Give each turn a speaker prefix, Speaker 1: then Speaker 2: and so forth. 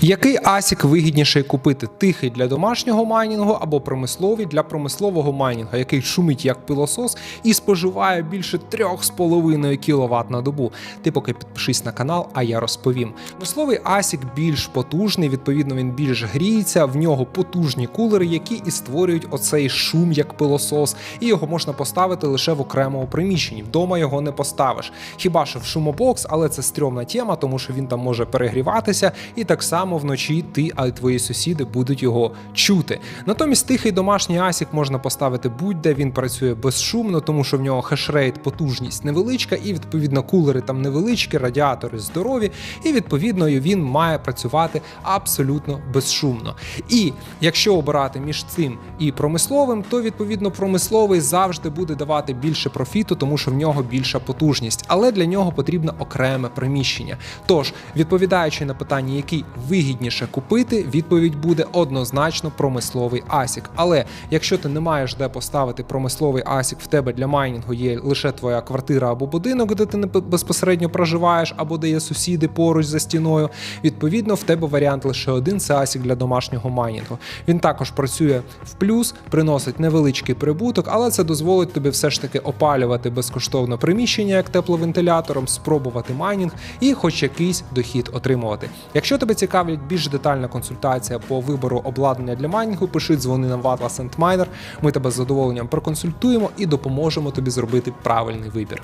Speaker 1: Який асік вигідніше купити? Тихий для домашнього майнінгу або промисловий для промислового майнінгу, який шумить як пилосос і споживає більше 3,5 кВт на добу. Ти поки підпишись на канал, а я розповім. Промисловий асік більш потужний, відповідно, він більш гріється. В нього потужні кулери, які і створюють оцей шум як пилосос, і його можна поставити лише в окремому приміщенні. Вдома його не поставиш. Хіба що в шумобокс, але це стрьомна тема, тому що він там може перегріватися, і так само вночі ти, а й твої сусіди будуть його чути. Натомість тихий домашній асік можна поставити будь-де. Він працює безшумно, тому що в нього хешрейт, потужність невеличка, і відповідно кулери там невеличкі, радіатори здорові, і відповідно він має працювати абсолютно безшумно. І якщо обирати між цим і промисловим, то відповідно промисловий завжди буде давати більше профіту, тому що в нього більша потужність, але для нього потрібно окреме приміщення. Тож, відповідаючи на питання, який вигідніше купити, відповідь буде однозначно промисловий асік. Але якщо ти не маєш де поставити промисловий асік, в тебе для майнінгу є лише твоя квартира або будинок, де ти не безпосередньо проживаєш, або де є сусіди поруч за стіною. Відповідно, в тебе варіант лише один це асік для домашнього майнінгу. Він також працює в плюс, приносить невеличкий прибуток, але це дозволить тобі все ж таки опалювати безкоштовно приміщення як тепловентилятором, спробувати майнінг і хоч якийсь дохід отримувати. Якщо тебе цікавить більш детальна консультація по вибору обладнання для майнінгу, пиши дзвони нам в Atlas Miner. Ми тебе з задоволенням проконсультуємо і допоможемо тобі зробити правильний вибір.